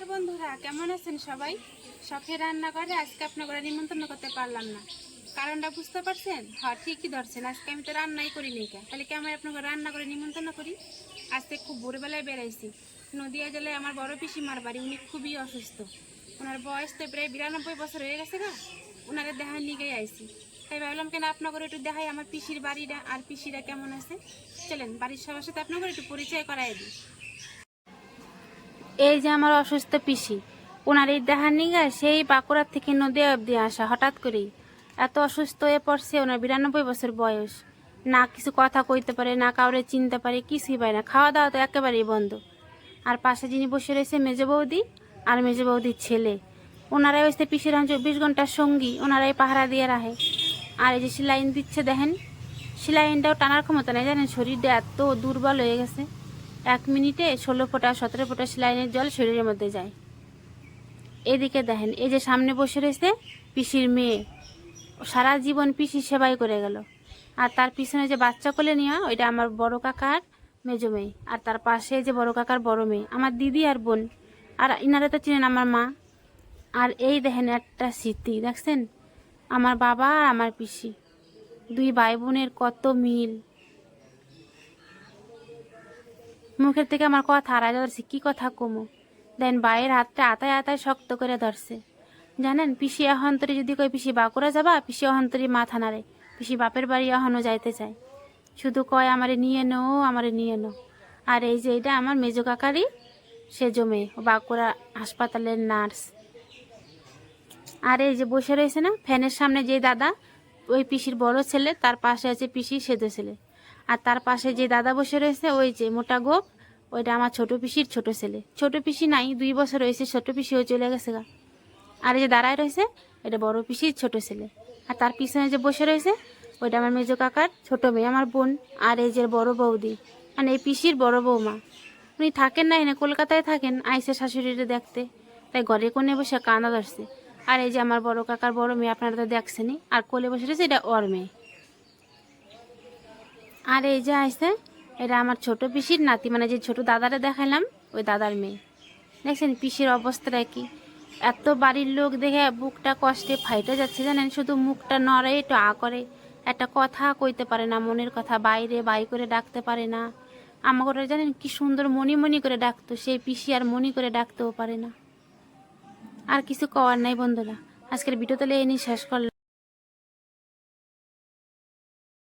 নমস্কার বন্ধুরা, কেমন আছেন সবাই? শখে রান্না করে আজকে আপনাকে নিমন্ত্রণ করতে পারলাম না। কারণটা বুঝতে পারছেন? হ্যাঁ ঠিকই ধরছেন। আজকে আমি তো রান্নাই করি নি কে। তাহলে কি আমি আপনাকে রান্না করে নিমন্ত্রণ করি? আজকে খুব ভোরবেলায় বেড়াইছি। নদিয়া জেলায় আমার বড় পিসিমার বাড়ি, উনি খুবই অসুস্থ। ওনার বয়স তো প্রায় বিরানব্বই বছর হয়ে গেছে গা। ওনারে দেখার নিগেই আইছি। তাই ভাবলাম কেন আপনাকে একটু দেখাই আমার পিসির বাড়িটা আর পিসিরা কেমন আছে? চলেন, বাড়ির সবার সাথে আপনাকে একটু পরিচয় করাই দিই। এই যে আমার অসুস্থ পিসি ওনার এই দেহার নিগা সেই বাঁকুড়ার থেকে নদী অবধি আসা, হঠাৎ করেই। এত অসুস্থ হয়ে পড়ছে, ওনার বিরানব্বই বছর বয়স। না কিছু কথা কইতে পারে, না কাউরে চিনতে পারে, কিছুই পারে না। খাওয়া দাওয়া তো একেবারেই বন্ধ। আর পাশে যিনি বসে রয়েছে মেজ বৌদি আর মেজ বৌদির ছেলে। ওনারাই হচ্ছে পিসির চব্বিশ ঘণ্টার সঙ্গী ওনারাই পাহারা দিয়ে রাখে আর এই যে সিলাইন দিচ্ছে, দেখেন? সিলাইনটাও টানার ক্ষমতা নেই, জানেন? শরীরটা এত দুর্বল হয়ে গেছে। এক মিনিটে ষোলো ফোঁটা, সতেরো ফোঁটা সেলাইনের জল শরীরের মধ্যে যায়। এদিকে দেখেন, এই যে সামনে বসে রয়েছে পিসির মেয়ে। সারা জীবন পিসির সেবাই করে গেল। আর তার পিছনে যে বাচ্চা কোলে নেওয়া, ওইটা আমার বড় কাকার মেজো মেয়ে। আর তার পাশে যে বড় কাকার বড় মেয়ে, আমার দিদি আর বোন। আর ইনারা তো চিনেন আমার মা। আর এই দেখেন একটা স্মৃতি, দেখছেন? আমার বাবা আর আমার পিসি। দুই ভাই বোনের কত মিল। মুখের থেকে আমার কথা হারা ধরছে, কি কথা কমো? দেন বাইরের হাতটা আতায় আতায় শক্ত করে ধরছে। জানেন, পিসি অহন্তরে যদি কই পিসি বাঁকুড়া যাবা? পিসি অহন্তরি মাথা নাড়ে, পিসি বাপের বাড়ি এখনও যাইতে চায়। শুধু কয়, আমারে নিয়ে নো আমারে নিয়ে নো আর এই যে এটা আমার মেজো কাকারই সে জমে বাঁকুড়া হাসপাতালের নার্স। আর এই যে বসে রয়েছে না, ফ্যানের সামনে যে দাদা, ওই পিসির বড় ছেলে, তার পাশে আছে পিসি সেদো ছেলে। আর তার পাশে যে দাদা বসে রয়েছে, ওই যে মোটা গোপ, ওইটা আমার ছোট পিসির ছোট ছেলে। ছোট পিসি নাই, দুই বছর হয়েছে, ছোট পিসিও চলে গেছে গা। আর এই যে দাঁড়ায় রয়েছে, এটা বড় পিসির ছোট ছেলে। আর তার পিছনে যে বসে রয়েছে, ওইটা আমার মেজো কাকার ছোট মেয়ে, আমার বোন আর এই যে বড় বৌদি। মানে এই পিসির বড় বৌমা। উনি থাকেন না, এনে কলকাতায় থাকেন, আইসে শাশুড়িরে দেখতে। তাই ঘরে কোণে বসে কান্দা ধরছে। আর এই যে আমার বড় কাকার বড় মেয়ে, আপনারা তো দেখছেনই। আর কোলে বসে রয়েছে, এটা ওর মেয়ে। আর এই যে আইসে এটা আমার ছোট পিসির নাতি মানে যে ছোট দাদারে দেখালাম, ওই দাদার মেয়ে। দেখছেন পিসির অবস্থাটা কি? এত বাড়ির লোক দেখে বুকটা কষ্টে ফাইটে যাচ্ছে, জানেন? শুধু মুখটা নড়ে, একটু আ করে। একটা কথা কইতে পারে না, মনের কথা, বাইরে বাই করে ডাকতে পারে না। আমাকে জানেন কি সুন্দর মনি মনি করে ডাকতো, সেই পিসি আর মনি করে ডাকতেও পারে না। আর কিছু কওয়ার নাই বন্ধুরা। আজকের ভিডিও তাহলে এই নিয়ে শেষ করলাম।